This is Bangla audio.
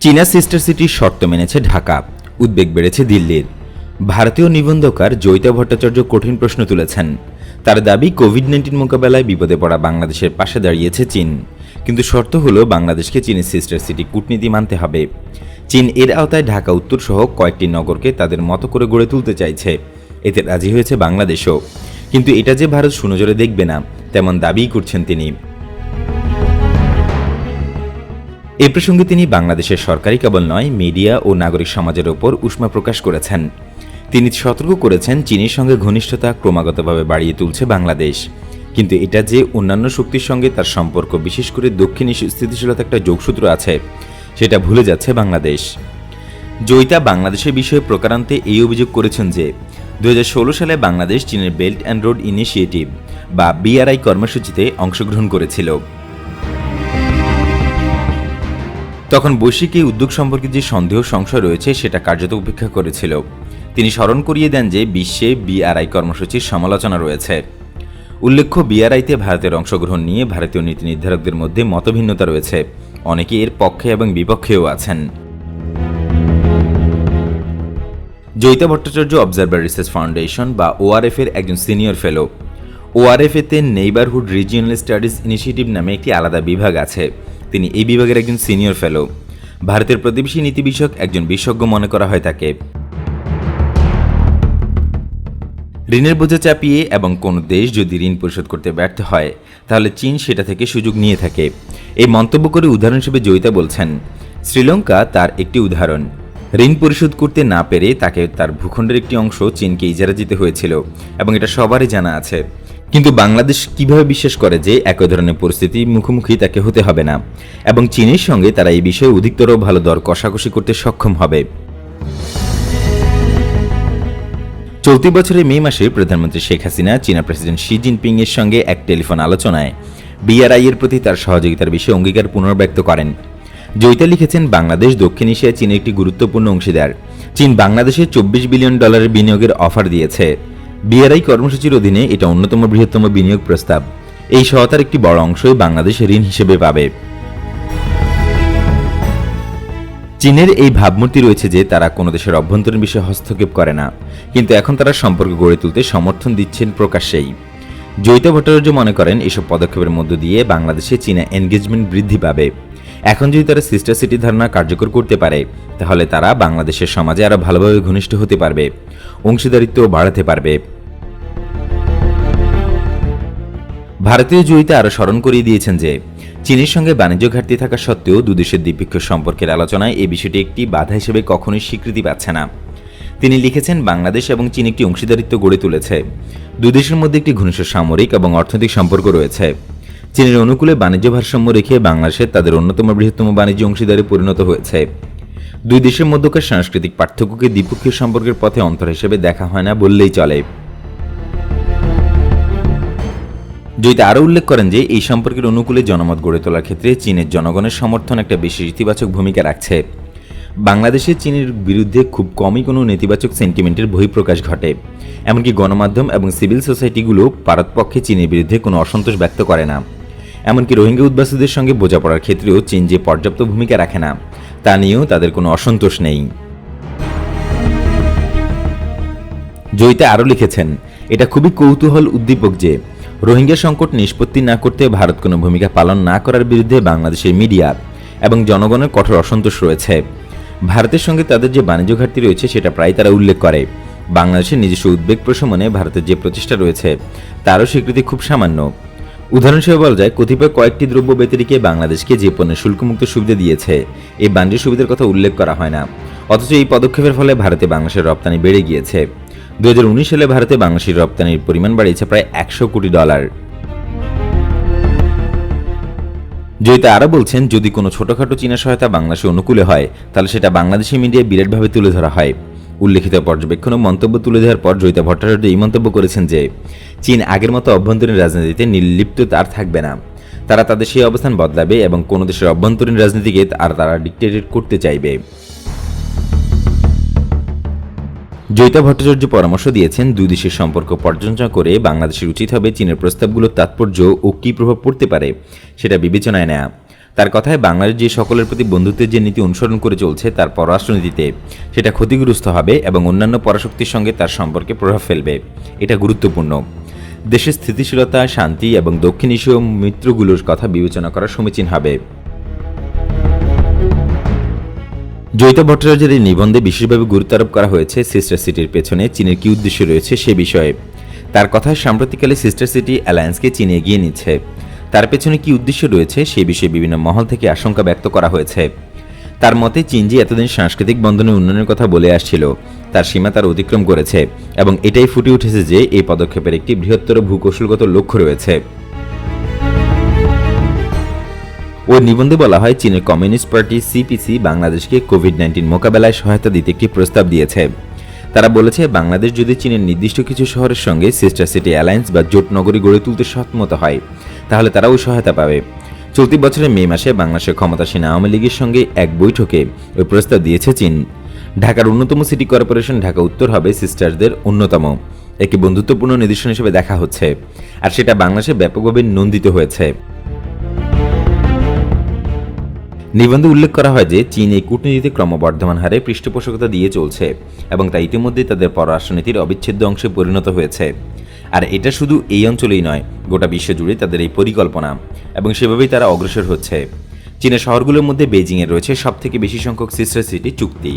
চীনা সিস্টার সিটির শর্ত মেনেছে ঢাকা। উদ্বেগ বেড়েছে দিল্লির। ভারতীয় নিবন্ধকার জয়িতা ভট্টাচার্য কঠিন প্রশ্ন তুলেছেন। তার দাবি কোভিড নাইন্টিন মোকাবেলায় বিপদে পড়া বাংলাদেশের পাশে দাঁড়িয়েছে চীন। কিন্তু শর্ত হলো, বাংলাদেশকে চীনের সিস্টার সিটি কূটনীতি মানতে হবে। চীন এর আওতায় ঢাকা উত্তর সহ কয়েকটি নগরকে তাদের মতো করে গড়ে তুলতে চাইছে। এতে রাজি হয়েছে বাংলাদেশও। কিন্তু এটা যে ভারত সুনজরে দেখবে না, তেমন দাবিই করছেন তিনি। এ প্রসঙ্গে তিনি বাংলাদেশের সরকারি কেবল নয়, মিডিয়া ও নাগরিক সমাজের ওপর উষ্মা প্রকাশ করেছেন। তিনি সতর্ক করেছেন, চীনের সঙ্গে ঘনিষ্ঠতা ক্রমাগতভাবে বাড়িয়ে তুলছে বাংলাদেশ। কিন্তু এটা যে অন্যান্য শক্তির সঙ্গে তার সম্পর্ক, বিশেষ করে দক্ষিণ এশীয় স্থিতিশীলতা একটা যোগসূত্র আছে, সেটা ভুলে যাচ্ছে বাংলাদেশ। জয়িতা বাংলাদেশের বিষয়ে প্রকারান্তে এই অভিযোগ করেছেন যে দুহাজার ষোলো সালে বাংলাদেশ চীনের বেল্ট অ্যান্ড রোড ইনিশিয়েটিভ বা বিআরআই কর্মসূচিতে অংশগ্রহণ করেছিল। তখন বৈশ্বিক এই উদ্যোগ সম্পর্কে যে সন্দেহ সংশয় রয়েছে, সেটা কার্যত উপেক্ষা করেছিল। তিনি স্মরণ করিয়ে দেন যে বিশ্বে বিআরআই কর্মসূচির সমালোচনা রয়েছে। উল্লেখ্য বিআরআইতে ভারতের অংশগ্রহণ নিয়ে ভারতীয় নীতি নির্ধারকদের মধ্যে মতভিন্নতা রয়েছে। অনেকে এর পক্ষে এবং বিপক্ষেও আছেন। Joyita Bhattacharya observer research foundation বা ওআরএফ এর একজন সিনিয়র ফেলো। ওআরএফ এতে নেইবারহুড রিজিয়নাল স্টাডিজ ইনিশিয়েটিভ নামে একটি আলাদা বিভাগ আছে। তিনি এই বিভাগের একজন সিনিয়র ফেলো। ভারতের প্রতিবেশী নীতি বিষয়ক একজন বিশেষজ্ঞ মনে করা হয় তাকে। ঋণের বোঝা চাপিয়ে এবং কোনো দেশ যদি ঋণ পরিশোধ করতে ব্যর্থ হয়, তাহলে চীন সেটা থেকে সুযোগ নিয়ে থাকে। এই মন্তব্য করে উদাহরণ হিসেবে জয়িতা বলছেন, শ্রীলঙ্কা তার একটি উদাহরণ। ঋণ পরিশোধ করতে না পেরে তাকে তার ভূখণ্ডের একটি অংশ চীনকে ইজারা দিতে হয়েছিল এবং এটা সবারই জানা আছে। কিন্তু বাংলাদেশ কীভাবে বিশ্বাস করে যে একই ধরনের পরিস্থিতি মুখোমুখি তাকে হতে হবে না? এবং চীনের সঙ্গে তারা এই বিষয়ে অধিকতর ভালো দর কষাকষি করতে সক্ষম হবে। চলতি বছরের মে মাসে প্রধানমন্ত্রী শেখ হাসিনা, চীনা প্রেসিডেন্ট শি জিনপিং এর সঙ্গে এক টেলিফোন আলোচনায় বিআরআই এর প্রতি তার সহযোগিতার বিষয়ে অঙ্গীকার পুনর্ব্যক্ত করেন। জয়িতা লিখেছেন, বাংলাদেশ দক্ষিণ এশিয়ায় চীনের একটি গুরুত্বপূর্ণ অংশীদার। চীন বাংলাদেশে চব্বিশ বিলিয়ন ডলারের বিনিয়োগের অফার দিয়েছে। বিআরআই কর্মসূচির অধীনে এটা অন্যতম বৃহত্তম বিনিয়োগ প্রস্তাব। এই সহায়তার একটি বড় অংশই বাংলাদেশ ঋণ হিসেবে পাবে। চীনের এই ভাবমূর্তি রয়েছে যে তারা কোনো দেশের অভ্যন্তরীণ বিষয়ে হস্তক্ষেপ করে না, কিন্তু এখন তারা সম্পর্ক গড়ে তুলতে সমর্থন দিচ্ছেন প্রকাশ্যেই। জয়িতা ভট্টাচার্য মনে করেন, এসব পদক্ষেপের মধ্য দিয়ে বাংলাদেশে চীনা এনগেজমেন্ট বৃদ্ধি পাবে। এখন যদি তারা সিস্টার সিটি ধারণা কার্যকর করতে পারে, তাহলে তারা বাংলাদেশের সমাজে আরও ভালোভাবে ঘনিষ্ঠ হতে পারবে, অংশীদারিত্ব বাড়াতে পারবে। ভারতীয় জয়িতা আরও স্মরণ করিয়ে দিয়েছেন যে, চীনের সঙ্গে বাণিজ্য ঘাটতি থাকা সত্ত্বেও দুদেশের দ্বিপক্ষীয় সম্পর্কের আলোচনায় এই বিষয়টি একটি বাধা হিসেবে কখনোই স্বীকৃতি পাচ্ছে না। তিনি লিখেছেন, বাংলাদেশ এবং চীন একটি অংশীদারিত্ব গড়ে তুলেছে। দুদেশের মধ্যে একটি ঘনিষ্ঠ সামরিক এবং অর্থনৈতিক সম্পর্ক রয়েছে। চীনের অনুকূলে বাণিজ্য ভারসাম্য রেখে বাংলাদেশের তাদের অন্যতম বৃহত্তম বাণিজ্য অংশীদারে পরিণত হয়েছে। দুই দেশের মধ্যকার সাংস্কৃতিক পার্থক্যকে দ্বিপক্ষীয় সম্পর্কের পথে অন্তর হিসেবে দেখা হয় না বললেই চলে। জয়িতা আরও উল্লেখ করেন যে, এই সম্পর্কের অনুকূলে জনমত গড়ে তোলার ক্ষেত্রে চীনের জনগণের সমর্থন একটা বিশেষ ইতিবাচক ভূমিকা রাখছে। বাংলাদেশে চীনের বিরুদ্ধে খুব কমই কোনো নেতিবাচক সেন্টিমেন্টের বহিঃপ্রকাশ ঘটে। এমনকি গণমাধ্যম এবং সিভিল সোসাইটিগুলো পারতপক্ষে চীনের বিরুদ্ধে কোনো অসন্তোষ ব্যক্ত করে না। এমনকি রোহিঙ্গা উদ্বাসীদের সঙ্গে বোঝাপড়ার ক্ষেত্রেও চীন যে পর্যাপ্ত ভূমিকা রাখে না, তা নিয়েও তাদের কোনো অসন্তোষ নেই। জয়িতা আরও লিখেছেন, এটা খুবই কৌতূহল উদ্দীপক যে রোহিঙ্গা সংকট নিষ্পত্তি না করতে ভারত কোনো ভূমিকা পালন না করার বিরুদ্ধে বাংলাদেশের মিডিয়া এবং জনগণের কঠোর অসন্তোষ রয়েছে। ভারতের সঙ্গে তাদের যে বাণিজ্য ঘাটতি রয়েছে সেটা প্রায় তারা উল্লেখ করে। বাংলাদেশের নিজস্ব উদ্বেগ প্রশমনে ভারতের যে প্রচেষ্টা রয়েছে, তারও স্বীকৃতি খুব সামান্য। উদাহরণ হিসেবে বলা যায়, কতিপয় কয়েকটি দ্রব্য ব্যতিরিকে বাংলাদেশকে যে পণ্যের শুল্কমুক্ত সুবিধা দিয়েছে, এই বাণিজ্য সুবিধার কথা উল্লেখ করা হয় না। অথচ এই পদক্ষেপের ফলে ভারতে বাংলাদেশের রপ্তানি বেড়ে গিয়েছে। দুই হাজার উনিশ সালে ভারতে বাংলাদেশের রপ্তানির পরিমাণ বাড়িয়েছে প্রায় একশো কোটি ডলার। জয়িতা আরও বলছেন, যদি কোনো ছোটখাটো চীনা সহায়তা বাংলাদেশে অনুকূলে হয়, তাহলে সেটা বাংলাদেশি মিডিয়ায় বিরাটভাবে তুলে ধরা হয়। উল্লেখিত পর্যবেক্ষণ ও মন্তব্য তুলে দেওয়ার পর জয়িতা ভট্টাচার্য এই মন্তব্য করেছেন যে, চীন আগের মতো অভ্যন্তরীণ রাজনীতিতে নির্লিপ্ত তার থাকবে না। তারা তাদের সেই অবস্থান বদলাবে এবং কোনো দেশের অভ্যন্তরীণ রাজনীতিকে আর তারা ডিক্টেটেড করতে চাইবে। জয়িতা ভট্টাচার্য পরামর্শ দিয়েছেন, দুই দেশের সম্পর্ক পর্যালোচনা করে বাংলাদেশের উচিত হবে চীনের প্রস্তাবগুলোর তাৎপর্য ও কী প্রভাব পড়তে পারে, সেটা বিবেচনায় নেয়া। তার কথায় বাংলাদেশ যে সকলের প্রতি বন্ধুত্বের যে নীতি অনুসরণ করে চলছে তার পররাষ্ট্রনীতিতে, সেটা ক্ষতিগ্রস্ত হবে এবং অন্যান্য পরাশক্তির সঙ্গে তার সম্পর্কে প্রভাব ফেলবে। এটা গুরুত্বপূর্ণ। দেশের স্থিতিশীলতা, শান্তি এবং দক্ষিণ এশীয় মিত্রগুলোর কথা বিবেচনা করা সমীচীন হবে। জয়িতা ভট্টাচার্যের এই নিবন্ধে বিশেষভাবে গুরুত্ব আরোপ করা হয়েছে সিস্টার সিটির পেছনে চীনের কী উদ্দেশ্য রয়েছে সে বিষয়ে। তার কথায় সাম্প্রতিককালে সিস্টার সিটি অ্যালায়েন্সকে চীন এগিয়ে নিচ্ছে। তার পেছনে কী উদ্দেশ্য রয়েছে সে বিষয়ে বিভিন্ন মহল থেকে আশঙ্কা ব্যক্ত করা হয়েছে। তার মতে চীন যে এতদিন সাংস্কৃতিক বন্ধনের উন্নয়নের কথা বলে আসছিল। তার সীমা তার অতিক্রম করেছে এবং এটাই ফুটে উঠেছে যে এই পদক্ষেপের একটি বৃহত্তর ভূকৌশলগত লক্ষ্য রয়েছে। ওই নিবন্ধে বলা হয়, চীনের কমিউনিস্ট পার্টি সিপিসি বাংলাদেশকে কোভিড নাইন্টিন মোকাবেলায় সহায়তা দিতে একটি প্রস্তাব দিয়েছে। তারা বলেছে, বাংলাদেশ যদি চীনের নির্দিষ্ট কিছু শহরের সঙ্গে সিস্টার সিটি অ্যালায়েন্স বা জোট নগরী গড়ে তুলতে সম্মত হয়, তাহলে তারা ওই সহায়তা পাবে। চলতি বছরের মে মাসে বাংলাদেশের ক্ষমতাসীন আওয়ামী লীগের সঙ্গে এক বৈঠকে ওই প্রস্তাব দিয়েছে চীন। ঢাকার অন্যতম সিটি কর্পোরেশন ঢাকা উত্তর হবে সিস্টারদের অন্যতম। একটি বন্ধুত্বপূর্ণ নিদর্শন হিসেবে দেখা হচ্ছে। আর সেটা বাংলাদেশে ব্যাপকভাবে নন্দিত হয়েছে। নিবন্ধে উল্লেখ করা হয় যে, চীন এই কূটনীতিতে ক্রমবর্ধমান হারে পৃষ্ঠপোষকতা দিয়ে চলছে এবং তা ইতিমধ্যেই তাদের পররাষ্ট্রনীতির অবিচ্ছেদ্য অংশে পরিণত হয়েছে। আর এটা শুধু এই অঞ্চলেই নয়, গোটা বিশ্ব জুড়ে তাদের এই পরিকল্পনা এবং সেভাবেই তারা অগ্রসর হচ্ছে। চীনের শহরগুলোর মধ্যে বেজিংয়ে রয়েছে সবথেকে বেশি সংখ্যক সিস্টার সিটি চুক্তি।